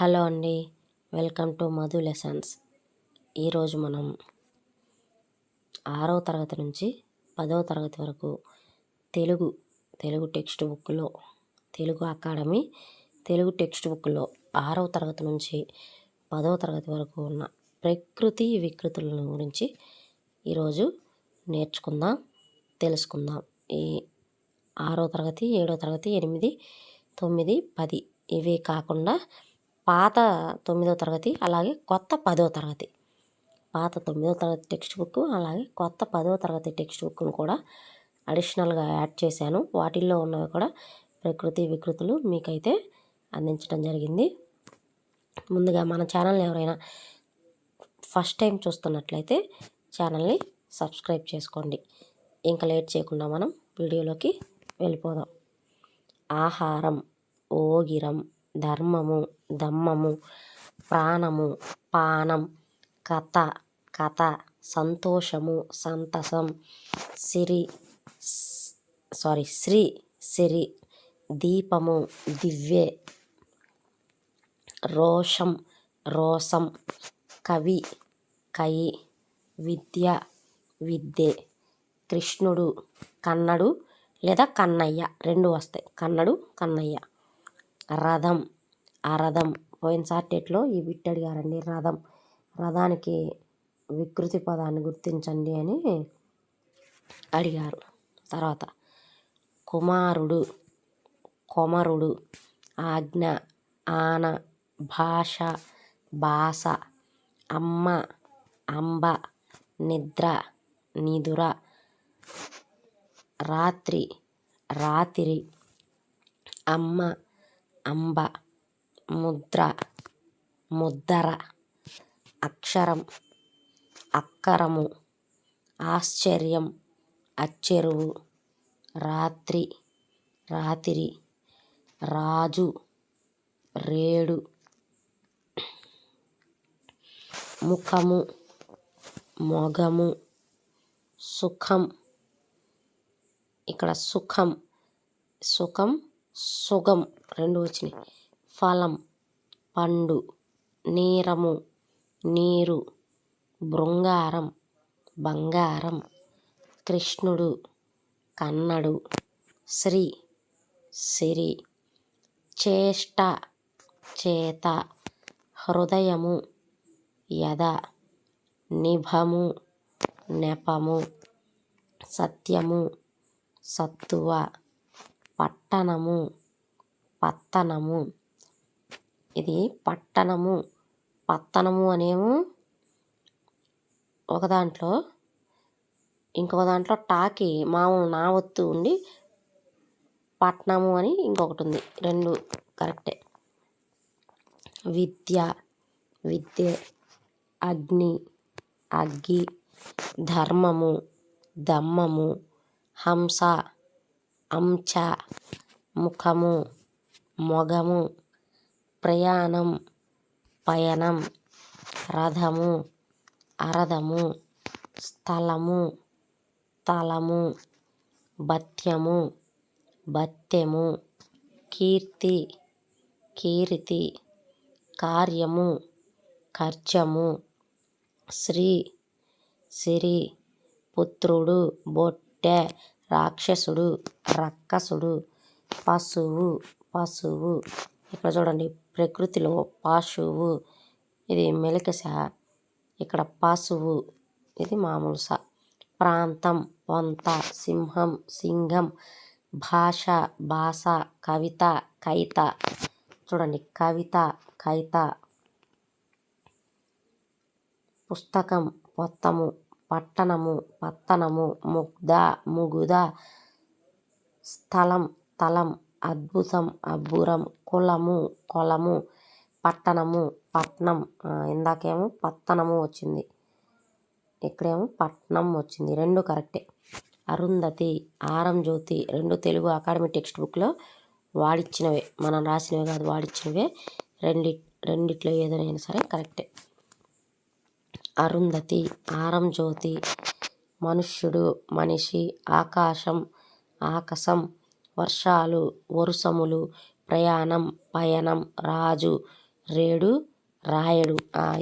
Hello అండి welcome to Madhu lessons. ఈరోజు మనం ఆరవ తరగతి నుంచి పదవ తరగతి వరకు తెలుగు తెలుగు టెక్స్ట్ బుక్లో తెలుగు అకాడమీ తెలుగు టెక్స్ట్ బుక్లో ఆరవ తరగతి నుంచి పదవ తరగతి వరకు ఉన్న ప్రకృతి వికృతుల గురించి ఈరోజు నేర్చుకుందాం తెలుసుకుందాం. ఈ ఆరో తరగతి ఏడో తరగతి ఎనిమిది తొమ్మిది పది ఇవి కాకుండా పాత తొమ్మిదో తరగతి అలాగే కొత్త పదో తరగతి. పాత తొమ్మిదో తరగతి టెక్స్ట్ బుక్ అలాగే కొత్త పదో తరగతి టెక్స్ట్ బుక్ను కూడా అడిషనల్గా యాడ్ చేశాను. వాటిల్లో ఉన్నవి కూడా ప్రకృతి వికృతులు మీకైతే అందించడం జరిగింది. ముందుగా మన ఛానల్ని ఎవరైనా ఫస్ట్ టైం చూస్తున్నట్లయితే ఛానల్ని సబ్స్క్రైబ్ చేసుకోండి. ఇంకా లేట్ చేయకుండా మనం వీడియోలోకి వెళ్ళిపోదాం. ఆహారం ఓగిరం ధర్మము దమ్మము ప్రాణము పానం కథ కథ సంతోషము సంతసం సిరి సారీ శ్రీ సిరి దీపము దివ్యే రోషం రోసం కవి కయి విద్య విద్యే కృష్ణుడు కన్నడు లేదా కన్నయ్య రెండు వస్తాయి. కన్నడు కన్నయ్య. రథం. ఆ రథం పోయినసారి టెట్లో ఈ బిట్ అడిగారండి రథం. రథానికి వికృతి పదాన్ని గుర్తించండి అని అడిగారు. తర్వాత కుమారుడు కొమరుడు ఆజ్ఞ ఆన భాష భాష అమ్మ అంబ నిద్ర నిదుర రాత్రి రాత్రి అమ్మ అంబ ముద్ర ముద్దర అక్షరం అక్కరము ఆశ్చర్యం అచ్చెరువు రాత్రి రాత్రి రాజు రేడు ముఖము మొగము సుఖం ఇక్కడ సుఖం సుఖం సుగం రెండు వచ్చినాయి. ఫలం పండు నీరము నీరు బృంగారం బంగారం కృష్ణుడు కన్నడు శ్రీ సిరి చేష్ట చేత హృదయము యద నిభము నెపము సత్యము సత్తువ పట్టణము పత్తనము. ఇది పట్టణము. పత్తనము అనేమో ఒక దాంట్లో ఇంకొక దాంట్లో టాకి మామూలు నా ఒత్తు ఉండి పట్నము అని ఇంకొకటి ఉంది. రెండు కరెక్టే. విద్య విద్య అగ్ని అగ్గి ధర్మము దమ్మము హంస అంచ ముఖము మొగము ప్రయాణం పయనం రథము అరథము స్థలము తలము భత్యము భత్యము కీర్తి కీర్తి కార్యము ఖర్చము శ్రీ సిరి పుత్రుడు బొట్టె రాక్షసుడు రక్కసుడు పశువు పశువు. ఇక్కడ చూడండి ప్రకృతిలో పశువు. ఇది మెలికస. ఇక్కడ పశువు. ఇది మామూలు స. ప్రాంతం వంత సింహం సింగం భాష భాష కవిత కైత. చూడండి కవిత కైత. పుస్తకం పొత్తము పట్టణము పత్తనము ముగ్ధ ముగుద స్థలం తలం అద్భుతం అబ్బురం కులము కొలము పట్టణము పట్నం. ఇందాకేమో పత్తనము వచ్చింది. ఇక్కడేమో పట్నం వచ్చింది. రెండు కరెక్టే. అరుంధతి ఆరం జ్యోతి రెండు తెలుగు అకాడమీ టెక్స్ట్ బుక్లో వాడిచ్చినవే. మనం రాసినవే కాదు వాడిచ్చినవే. రెండి రెండిట్లో ఏదైనా సరే కరెక్టే. అరుంధతి ఆరం జ్యోతి మనుష్యుడు మనిషి ఆకాశం ఆకాశం వర్షాలు వరుసములు ప్రయాణం పయనం రాజు రేడు రాయడు.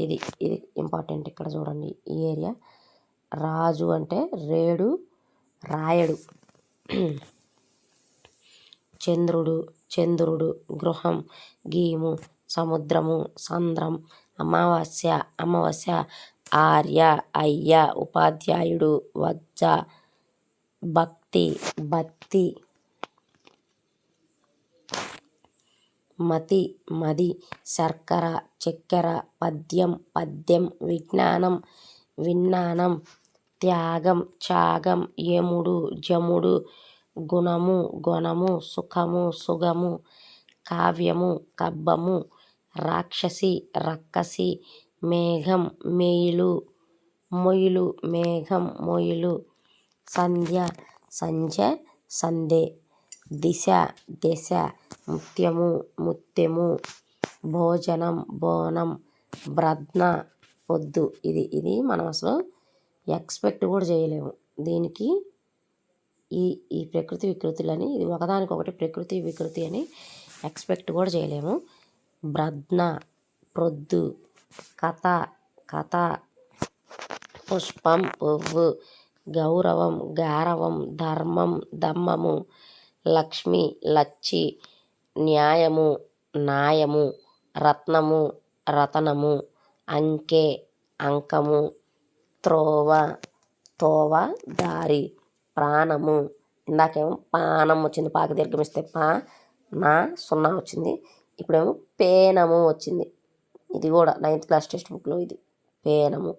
ఇది ఇది ఇంపార్టెంట్ ఇక్కడ చూడండి. ఈ ఏరియా. రాజు అంటే రేడు రాయడు. చంద్రుడు చంద్రుడు గృహం గీము సముద్రము సంద్రం అమావాస్య అమావాస్య ఆర్య అయ్య ఉపాధ్యాయుడు వజ్జ భక్తి బత్తి మతి మది శర్కర చక్కెర పద్యం పద్యం విజ్ఞానం విజ్ఞానం త్యాగం త్యాగం యముడు జముడు గుణము గుణము సుఖము సుగము కావ్యము కబ్బము రాక్షసి రక్కసి మేఘం మేయిలు మొయిలు మేఘం మొయిలు సంధ్య సంధ్య సందే దిశ దశ ముత్యము ముత్యము భోజనం బోనం బ్రద్న పొద్దు. ఇది ఇది మనం అసలు ఎక్స్పెక్ట్ కూడా చేయలేము. దీనికి ఈ ఈ ప్రకృతి వికృతులని ఇది ఒకదానికొకటి ప్రకృతి వికృతి అని ఎక్స్పెక్ట్ కూడా చేయలేము. బ్రద్న ప్రొద్దు కథ కథ పుష్పం పువ్వు గౌరవం గారవం ధర్మం దమ్మము లక్ష్మి లచ్చి న్యాయము నాయము రత్నము రతనము అంకె అంకము త్రోవ తోవ దారి ప్రాణము. ఇందాకేమో పానం వచ్చింది పాక దీర్ఘమిస్తే పా నా సున్నా వచ్చింది. ఇప్పుడేమో పేనము వచ్చింది. ఇది కూడా నైన్త్ క్లాస్ టెక్స్ట్ బుక్లో ఇది. పేనము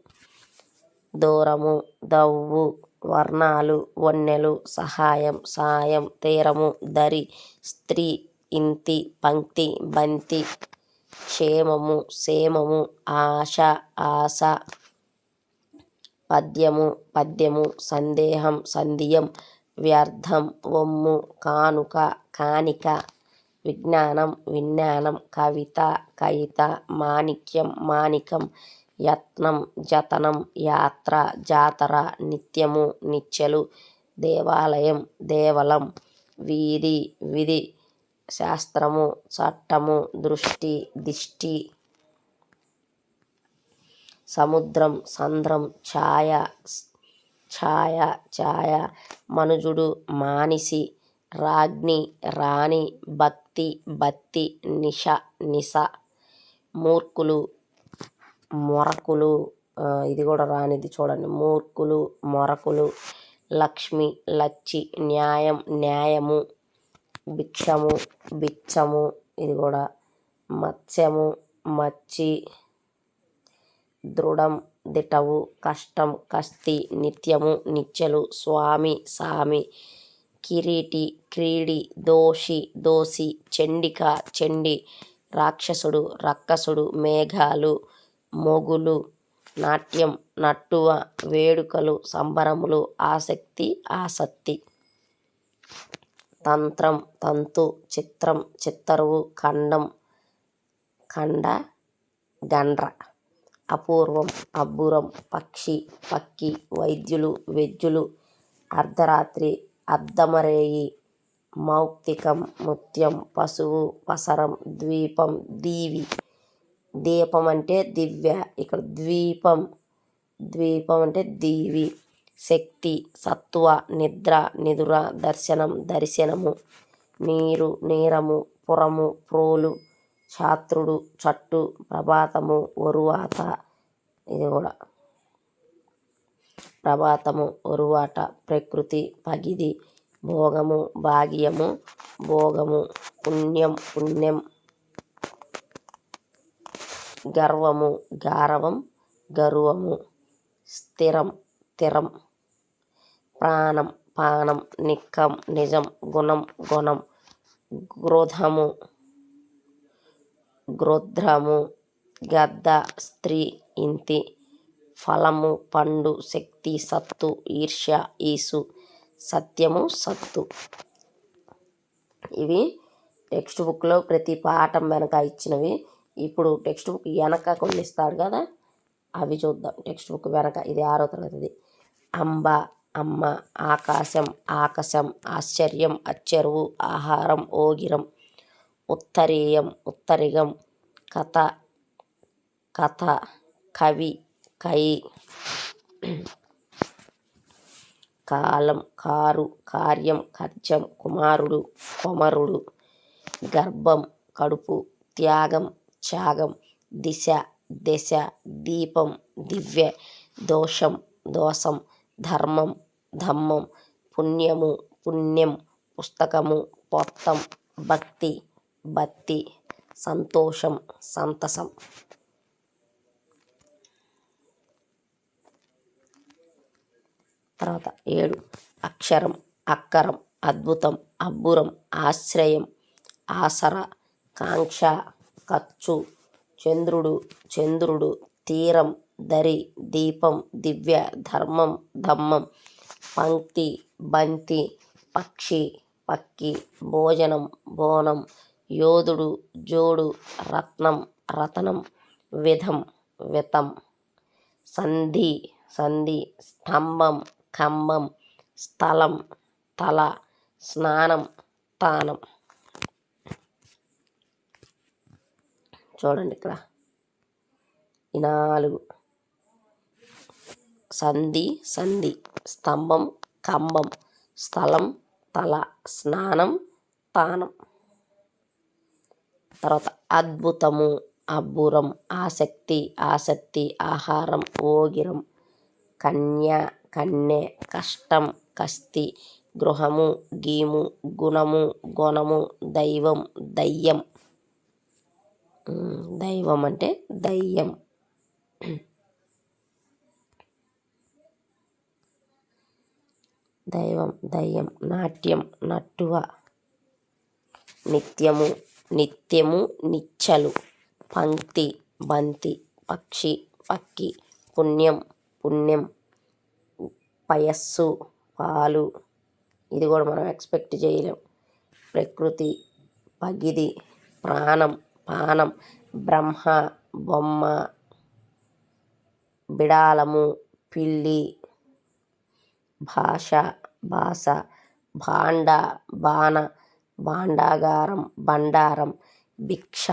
దూరము దవ్వు వర్ణాలు వన్నెలు సహాయం సాయం తీరము దరి స్త్రీ ఇంతి పంక్తి బంతి క్షేమము సేమము ఆశ ఆశ పద్యము పద్యము సందేహం సంధియం వ్యర్థం వమ్ము కానుక కానిక విజ్ఞానం విజ్ఞానం కవిత కవిత మాణిక్యం మాణికం యత్నం జతనం యాత్ర జాతర నిత్యము నిత్యలు దేవాలయం దేవలం వీధి విధి శాస్త్రము చట్టము దృష్టి దిష్టి సముద్రం సంద్రం ఛాయ ఛాయ ఛాయ మనుజుడు మానిసి రాజ్ని రాణి భక్తి బత్తి నిష నిస మూర్ఖులు మొరకులు ఇది కూడా రానిది చూడండి. మూర్ఖులు మొరకులు లక్ష్మి లచ్చి న్యాయం న్యాయము భిక్షము బిచ్చము ఇది కూడా మత్స్యము మచ్చి దృఢం దిటవు కష్టం కస్తి నిత్యము నిత్యలు స్వామి సామి కిరీటి క్రీడి దోషి దోసి చండిక చండి రాక్షసుడు రక్కసుడు మేఘాలు మొగులు నాట్యం నట్టువ వేడుకలు సంబరములు ఆసక్తి ఆసక్తి. తంత్రం తంతు చిత్రం చిత్తరువు ఖండం ఖండ గండ్ర. అపూర్వం అబ్బురం పక్షి పక్కి వైద్యులు వెజ్జులు అర్ధరాత్రి అద్దమరేయి మౌక్తికం ముత్యం పశువు పసరం ద్వీపం దీవి. దీపం అంటే దివ్య. ఇక్కడ ద్వీపం ద్వీపం అంటే దీవి. శక్తి సత్వ నిద్ర నిదుర దర్శనం దర్శనము. నీరు నీరము పురము ప్రోలు ఛాత్రుడు చట్టు ప్రభాతము ఒరువాత. ఇది కూడా. ప్రభాతము ఒరువాట ప్రకృతి పగిది భోగము భాగ్యము భోగము పుణ్యం పుణ్యం గర్వము గారవం గర్వము స్థిరం స్థిరం ప్రాణం పానం నిక్కం నిజం గుణం గుణం క్రోధము గ్రోధ్రము గద్ద స్త్రీ ఇంతి ఫలము పండు శక్తి సత్తు ఈర్ష్య ఈసు సత్యము సత్తు. ఇవి టెక్స్ట్ బుక్లో ప్రతి పాఠం వెనక ఇచ్చినవి. ఇప్పుడు టెక్స్ట్ బుక్ వెనక కొన్ని ఇస్తాడు కదా అవి చూద్దాం. టెక్స్ట్ బుక్ వెనక ఇది ఆరో తరగతిది. అంబ అమ్మ ఆకాశం ఆకాశం ఆశ్చర్యం అచ్చరువు ఆహారం ఓగిరం ఉత్తరీయం ఉత్తరిగం కథ కథ కవి కై కాలం కారు కార్యం కర్జం కుమారుడు కొమరుడు గర్భం కడుపు త్యాగం త్యాగం దిశ దశ దీపం దివ్య దోషం దోషం ధర్మం ధమ్మం పుణ్యము పుణ్యం పుస్తకము పొత్తం భక్తి భక్తి సంతోషం సంతసం. తర్వాత ఏడు. అక్షరం అక్కరం అద్భుతం అబ్బురం ఆశ్రయం ఆసర కాంక్ష ఖర్చు చంద్రుడు చంద్రుడు తీరం దరి దీపం దివ్య ధర్మం ధమ్మం పంక్తి బంతి పక్షి పక్కి భోజనం బోనం యోధుడు జోడు రత్నం రతనం విధం వితం సంధి సంధి స్తంభం కంబం స్థలం తల స్నానం తానం. చూడండి ఇక్కడ. ఈ నాలుగు. సంధి సంధి. స్తంభం కంబం స్థలం తల స్నానం తానం. తర్వాత అద్భుతము అబ్బురం ఆసక్తి ఆసక్తి ఆహారం ఓగిరం కన్య కన్నె కష్టం కస్తి గృహము గీము గుణము గుణము దైవం దయ్యం. దైవం అంటే దయ్యం. దైవం దయ్యం నాట్యం నట్టువ నిత్యము నిత్యము నిచ్చలు. పంక్తి బంతి పక్షి పక్కి పుణ్యం పుణ్యం. పయస్సు పాలు ఇది కూడా మనం ఎక్స్పెక్ట్ చేయలేం. ప్రకృతి పగిది ప్రాణం పానం బ్రహ్మ బొమ్మ బిడాలము పిల్లి భాష భాష భాండ బాణ భాండాగారం బండారం భిక్ష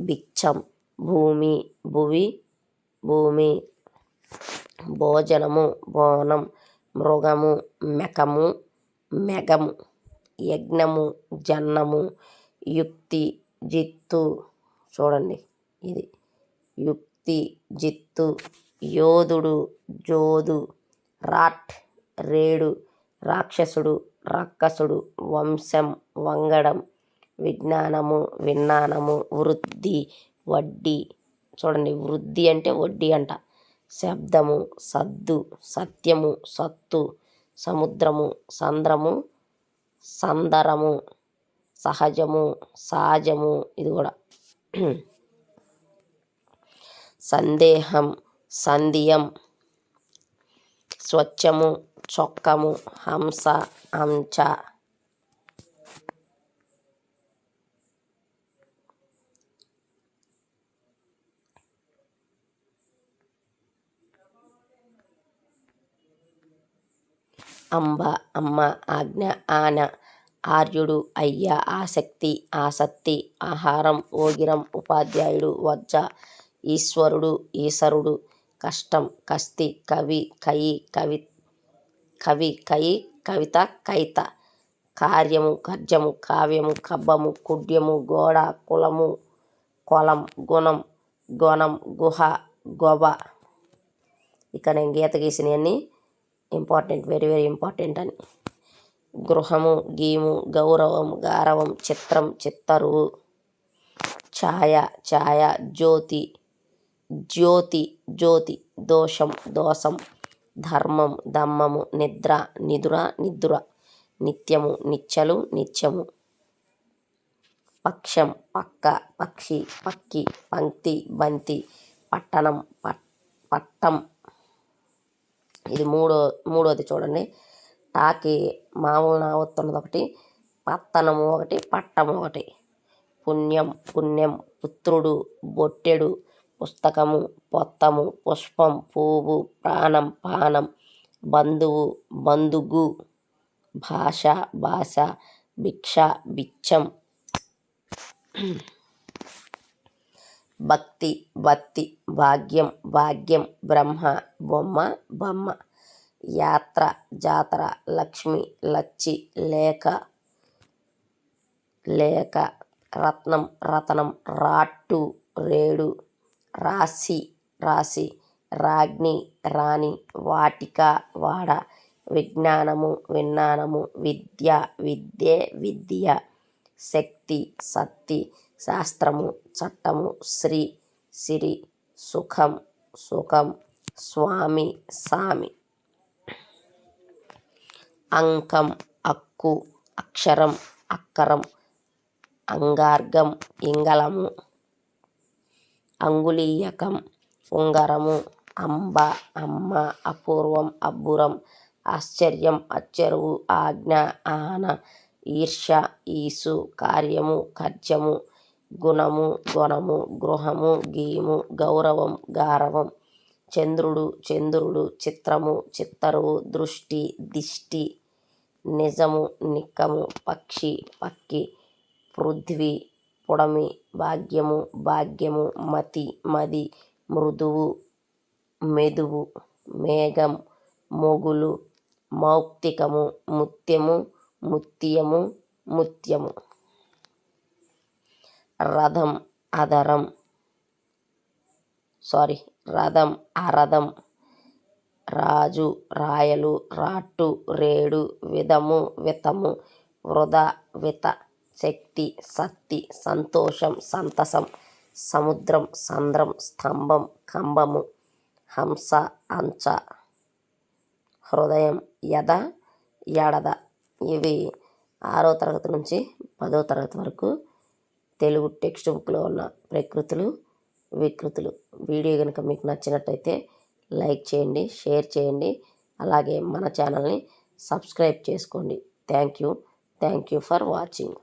భిక్షం భూమి భువి భూమి భోజనము బోనం మృగము మెకము మెగము యజ్ఞము జన్నము యుక్తి జిత్తు. చూడండి ఇది. యుక్తి జిత్తు యోధుడు జోదు రాట్ రేడు రాక్షసుడు రక్కసుడు వంశం వంగడం విజ్ఞానము విన్నానము వృద్ధి వడ్డీ. చూడండి వృద్ధి అంటే వడ్డీ అంట. శబ్దము సద్దు సత్యము సత్తు సముద్రము సంద్రము సందరము సహజము సహజము ఇది కూడా. సందేహం సంధియం స్వచ్ఛము చొక్కము హంస హంస అంబ అమ్మ ఆజ్ఞ ఆన ఆర్యుడు అయ్య ఆసక్తి ఆసక్తి ఆహారం ఓగిరం ఉపాధ్యాయుడు వజ్జ ఈశ్వరుడు ఈశ్వరుడు కష్టం కస్తి కవి కయి కవి కవి కయి కవిత కైత కార్యము కర్జము కావ్యము కబ్బము కుడ్యము గోడ కులము కొలం గుణం గుణం గుహ గొబ ఇక నేను గీత గీసినవన్నీ ఇంపార్టెంట్ వెరీ వెరీ ఇంపార్టెంట్ అని. గృహము గీము గౌరవం గారవం చిత్రం చిత్తరువు ఛాయ ఛాయ జ్యోతి జ్యోతి జ్యోతి దోషం దోషం ధర్మం దమ్మము నిద్ర నిదుర నిద్ర నిత్యము నిచ్చలు నిత్యము. పక్షం పక్క పక్షి పక్కి పంక్తి బంతి పట్టణం పట్ పట్టం ఇది మూడో మూడోది చూడండి. టాకి మామూలు నా ఒకటి పత్తనము ఒకటి పట్టము ఒకటి. పుణ్యం పుణ్యం పుత్రుడు బొట్టెడు పుస్తకము పొత్తము పుష్పం పువ్వు ప్రాణం పానం బంధువు బంధుగు భాష భాష భిక్ష బిచ్చం. భక్తి భక్తి భాగ్యం భాగ్యం బ్రహ్మ బొమ్మ బొమ్మ. యాత్ర జాతర లక్ష్మి లచ్చి లేఖ లేఖ రత్నం రతనం రాట్టు రేడు రాశి రాశి రాజ్ఞి రాణి వాటిక వాడ విజ్ఞానము విజ్ఞానము విద్య విద్యే విద్య శక్తి శక్తి శాస్త్రము చట్టము శ్రీ సిరి సుఖం సుఖం స్వామి సామి. అంకం అక్కు అక్షరం అక్కరం అంగార్గం ఇంగళము అంగుళీయకం ఉంగరము అంబ అమ్మ అపూర్వం అబ్బురం ఆశ్చర్యం అచ్చరువు ఆజ్ఞ ఆన ఈర్ష ఈసు కార్యము కర్జము గుణము గుణము గృహము గీము గౌరవం గారవం చంద్రుడు చంద్రుడు చిత్రము చిత్తరువు దృష్టి దిష్టి నిజము నిక్కము పక్షి పక్కి పృథ్వీ పుడమి భాగ్యము భాగ్యము మతి మది మృదువు మెదువు మేఘం మొగులు మౌక్తికము ముత్యము ముత్యము ముత్యము. రథం అధరం. సారీ రథం అరథం. రాజు రాయలు రాట్టు రేడు విధము వితము. వృధ విత శక్తి శక్తి సంతోషం సంతసం. సముద్రం సంద్రం స్తంభం కంబము హంస అంచ. హృదయం యద ఎడద ఇవి ఆరో తరగతి నుంచి పదో తరగతి వరకు తెలుగు టెక్స్ట్ బుక్లో ఉన్న ప్రకృతులు వికృతులు. వీడియో కనుక మీకు నచ్చినట్టయితే లైక్ చేయండి షేర్ చేయండి. అలాగే మన ఛానల్ని సబ్స్క్రైబ్ చేసుకోండి. Thank you. Thank you for watching.